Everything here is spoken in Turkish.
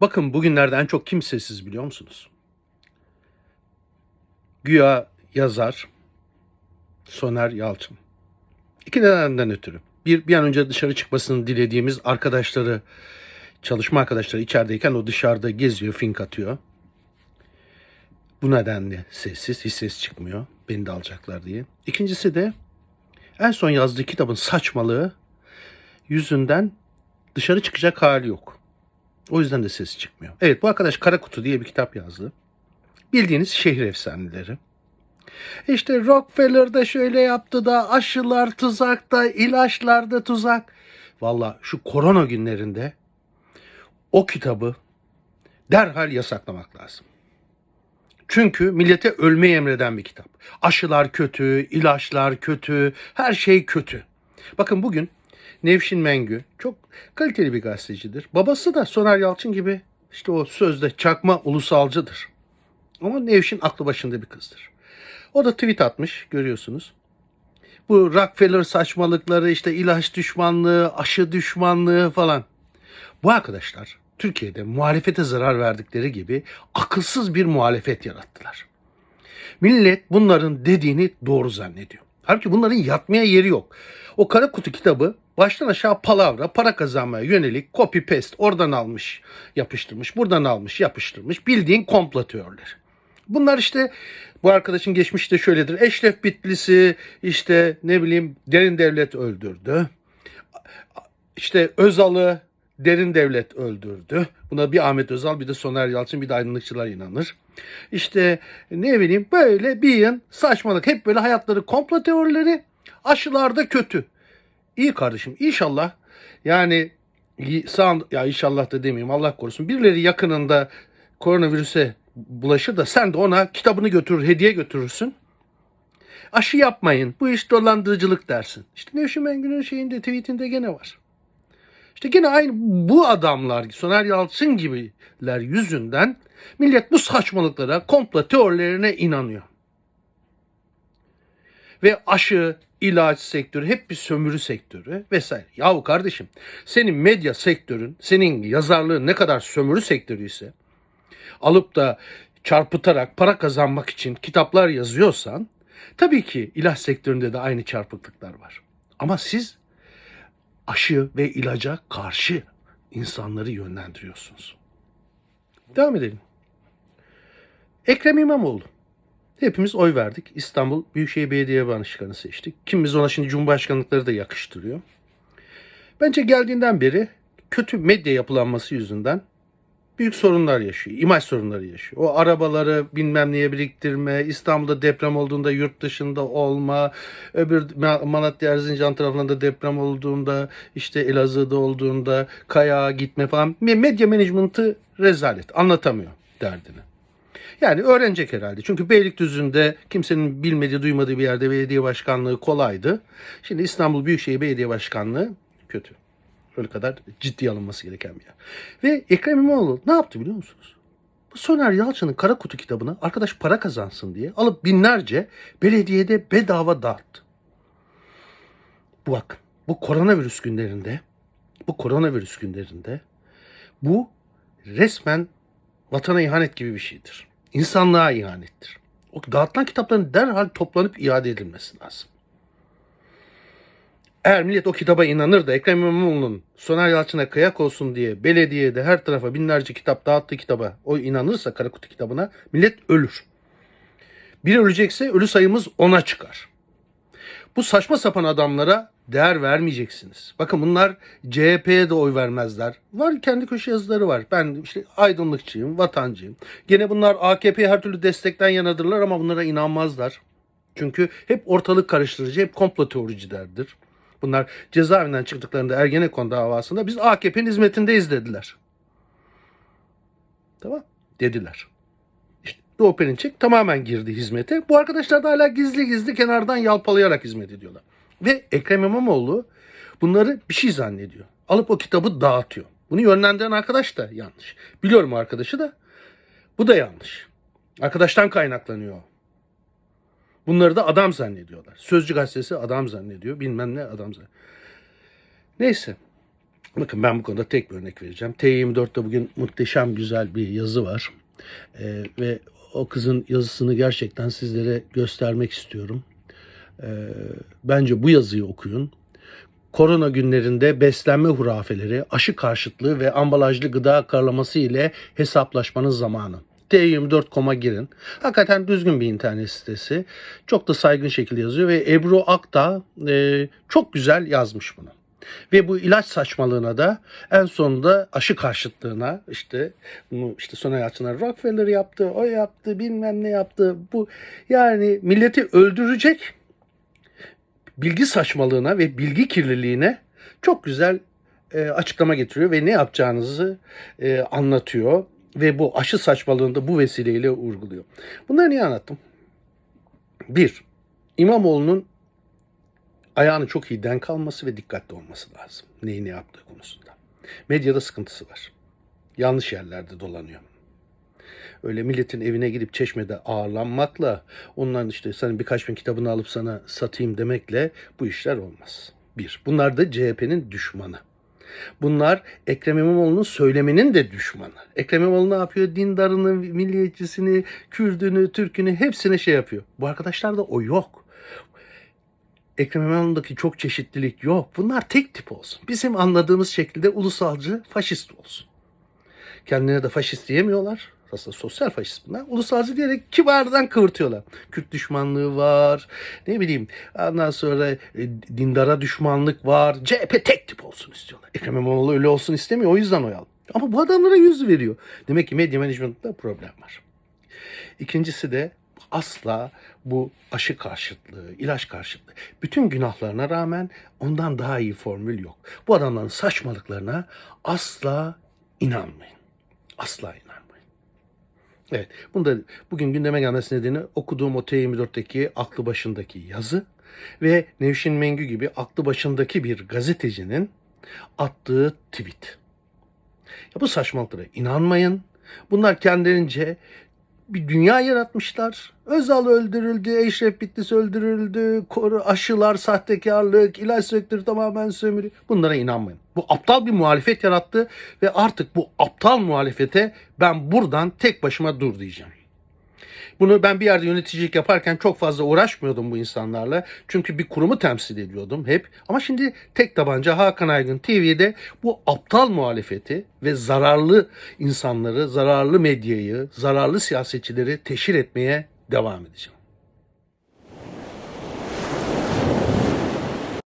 Bakın bugünlerde en çok kim sessiz biliyor musunuz? Güya yazar Soner Yalçın. İki nedenden ötürü. Bir, bir an önce dışarı çıkmasını dilediğimiz arkadaşları, çalışma arkadaşları içerideyken o dışarıda geziyor, fink atıyor. Bu nedenle sessiz, hiç ses çıkmıyor. Beni de alacaklar diye. İkincisi de en son yazdığı kitabın saçmalığı yüzünden dışarı çıkacak hali yok. O yüzden de ses çıkmıyor. Evet bu arkadaş Kara Kutu diye bir kitap yazdı. Bildiğiniz şehir efsaneleri. İşte Rockefeller da şöyle yaptı da aşılar tuzakta, ilaçlar da tuzak. Valla şu korona günlerinde o kitabı derhal yasaklamak lazım. Çünkü millete ölmeyi emreden bir kitap. Aşılar kötü, ilaçlar kötü, her şey kötü. Bakın bugün Nevşin Mengü çok kaliteli bir gazetecidir. Babası da Soner Yalçın gibi işte o sözde çakma ulusalcıdır. Ama Nevşin aklı başında bir kızdır. O da tweet atmış görüyorsunuz. Bu Rockefeller saçmalıkları işte ilaç düşmanlığı, aşı düşmanlığı falan. Bu arkadaşlar Türkiye'de muhalefete zarar verdikleri gibi akılsız bir muhalefet yarattılar. Millet bunların dediğini doğru zannediyor. Halbuki bunların yatmaya yeri yok. O kara kutu kitabı baştan aşağı palavra, para kazanmaya yönelik copy paste oradan almış, yapıştırmış, buradan almış, yapıştırmış. Bildiğin komplo teorileri. Bunlar işte bu arkadaşın geçmişte şöyledir. Eşref Bitlisi işte ne bileyim derin devlet öldürdü. İşte Özal'ı derin devlet öldürdü. Buna bir Ahmet Özal bir de Soner Yalçın bir de aydınlıkçılar inanır. İşte ne bileyim böyle bir yığın saçmalık. Hep böyle hayatları komplo teorileri. Aşılar da kötü. İyi kardeşim inşallah yani sağ ya inşallah da demeyeyim Allah korusun. Birileri yakınında koronavirüse bulaşır da sen de ona kitabını götürür, hediye götürürsün. Aşı yapmayın. Bu iş dolandırıcılık dersin. İşte Nevşin Mengü'nün şeyinde, tweetinde gene var. İşte gene aynı bu adamlar, Soner Yalçın gibiler yüzünden millet bu saçmalıklara, komplo teorilerine inanıyor. Ve aşı, ilaç sektörü hep bir sömürü sektörü vesaire. Yahu kardeşim senin medya sektörün, senin yazarlığın ne kadar sömürü sektörü ise alıp da çarpıtarak para kazanmak için kitaplar yazıyorsan tabii ki ilaç sektöründe de aynı çarpıklıklar var. Ama siz aşı ve ilaca karşı insanları yönlendiriyorsunuz. Devam edelim. Ekrem İmamoğlu. Hepimiz oy verdik. İstanbul Büyükşehir Belediye Başkanı seçtik. Kimimiz ona şimdi Cumhurbaşkanlıkları da yakıştırıyor. Bence geldiğinden beri kötü medya yapılanması yüzünden büyük sorunlar yaşıyor. İmaj sorunları yaşıyor. O arabaları bilmem neye biriktirme, İstanbul'da deprem olduğunda yurt dışında olma, öbür Malatya Erzincan tarafında deprem olduğunda, işte Elazığ'da olduğunda kayağa gitme falan. Medya management'ı rezalet. Anlatamıyor derdini. Yani öğrenecek herhalde. Çünkü Beylikdüzü'nde kimsenin bilmediği, duymadığı bir yerde belediye başkanlığı kolaydı. Şimdi İstanbul Büyükşehir Belediye Başkanlığı kötü. Öyle kadar ciddi alınması gereken bir yer. Ve Ekrem İmamoğlu ne yaptı biliyor musunuz? Bu Soner Yalçın'ın Kara Kutu kitabını arkadaş para kazansın diye alıp binlerce belediyede bedava dağıttı. Bu bak bu koronavirüs günlerinde bu koronavirüs günlerinde bu resmen vatana ihanet gibi bir şeydir. İnsanlığa ihanettir. O dağıtılan kitapların derhal toplanıp iade edilmesi lazım. Eğer millet o kitaba inanır da Ekrem İmamoğlu'nun Soner Yalçın'a kıyak olsun diye belediyede her tarafa binlerce kitap dağıttığı kitaba o inanırsa Karakutu kitabına millet ölür. Biri ölecekse ölü sayımız ona çıkar. Bu saçma sapan adamlara değer vermeyeceksiniz. Bakın bunlar CHP'ye de oy vermezler. Var kendi köşe yazıları var. Ben işte aydınlıkçıyım, vatancıyım. Gene bunlar AKP'ye her türlü destekten yanadırlar ama bunlara inanmazlar. Çünkü hep ortalık karıştırıcı, hep komplo teoricilerdir. Bunlar cezaevinden çıktıklarında Ergenekon davasında biz AKP'nin hizmetindeyiz dediler. Tamam dediler. İşte Doğu Perinçek tamamen girdi hizmete. Bu arkadaşlar da hala gizli gizli kenardan yalpalayarak hizmet ediyorlar. Ve Ekrem İmamoğlu bunları bir şey zannediyor. Alıp o kitabı dağıtıyor. Bunu yönlendiren arkadaş da yanlış. Biliyorum arkadaşı da. Bu da yanlış. Arkadaştan kaynaklanıyor. Bunları da adam zannediyorlar. Sözcü gazetesi adam zannediyor. Bilmem ne adam zannediyor. Neyse. Bakın ben bu konuda tek bir örnek vereceğim. T24'te bugün muhteşem güzel bir yazı var. Ee, ve o kızın yazısını gerçekten sizlere göstermek istiyorum. Ee, bence bu yazıyı okuyun. Korona günlerinde beslenme hurafeleri, aşı karşıtlığı ve ambalajlı gıda karlaması ile hesaplaşmanın zamanı. T24.com'a girin. Hakikaten düzgün bir internet sitesi. Çok da saygın şekilde yazıyor ve Ebru Akta e, çok güzel yazmış bunu. Ve bu ilaç saçmalığına da en sonunda aşı karşıtlığına işte bunu işte Soner Yalçın'a Rockefeller yaptı, o yaptı, bilmem ne yaptı. Bu yani milleti öldürecek bilgi saçmalığına ve bilgi kirliliğine çok güzel e, açıklama getiriyor ve ne yapacağınızı e, anlatıyor ve bu aşı saçmalığını da bu vesileyle vurguluyor. Bunları niye anlattım? Bir, İmamoğlu'nun ayağını çok iyi denk alması ve dikkatli olması lazım. Neyi ne yaptığı konusunda. Medyada sıkıntısı var. Yanlış yerlerde dolanıyor. Öyle milletin evine gidip çeşmede ağırlanmakla, onların işte senin birkaç bin kitabını alıp sana satayım demekle bu işler olmaz. Bir, bunlar da CHP'nin düşmanı. Bunlar Ekrem İmamoğlu'nun söyleminin de düşmanı. Ekrem İmamoğlu ne yapıyor? Dindarını, milliyetçisini, Kürdünü, Türkünü hepsine şey yapıyor. Bu arkadaşlarda o yok. Ekrem İmamoğlu'ndaki çok çeşitlilik yok. Bunlar tek tip olsun. Bizim anladığımız şekilde ulusalcı, faşist olsun. Kendine de faşist diyemiyorlar. Aslında sosyal faşist bunlar. Ulusalcı diyerek kibardan kıvırtıyorlar. Kürt düşmanlığı var. Ne bileyim. Ondan sonra e, dindara düşmanlık var. CHP tek tip olsun istiyorlar. Ekrem İmamoğlu öyle olsun istemiyor. O yüzden oy. Ama bu adamlara yüz veriyor. Demek ki medya management'ta problem var. İkincisi de asla bu aşı karşıtlığı, ilaç karşıtlığı. Bütün günahlarına rağmen ondan daha iyi formül yok. Bu adamların saçmalıklarına asla inanmayın. Asla inanmayın. Evet, bunu da bugün gündeme gelmesi nedeni okuduğum o T24'teki aklı başındaki yazı ve Nevşin Mengü gibi aklı başındaki bir gazetecinin attığı tweet. Ya bu saçmalıklara inanmayın. Bunlar kendilerince bir dünya yaratmışlar. Özal öldürüldü, Eşref Bitlis öldürüldü, aşılar, sahtekarlık, ilaç sektörü tamamen sömürü. Bunlara inanmayın. Bu aptal bir muhalefet yarattı ve artık bu aptal muhalefete ben buradan tek başıma dur diyeceğim. Bunu ben bir yerde yöneticilik yaparken çok fazla uğraşmıyordum bu insanlarla. Çünkü bir kurumu temsil ediyordum hep. Ama şimdi tek tabanca Hakan Aygın TV'de bu aptal muhalefeti ve zararlı insanları, zararlı medyayı, zararlı siyasetçileri teşhir etmeye devam edeceğim.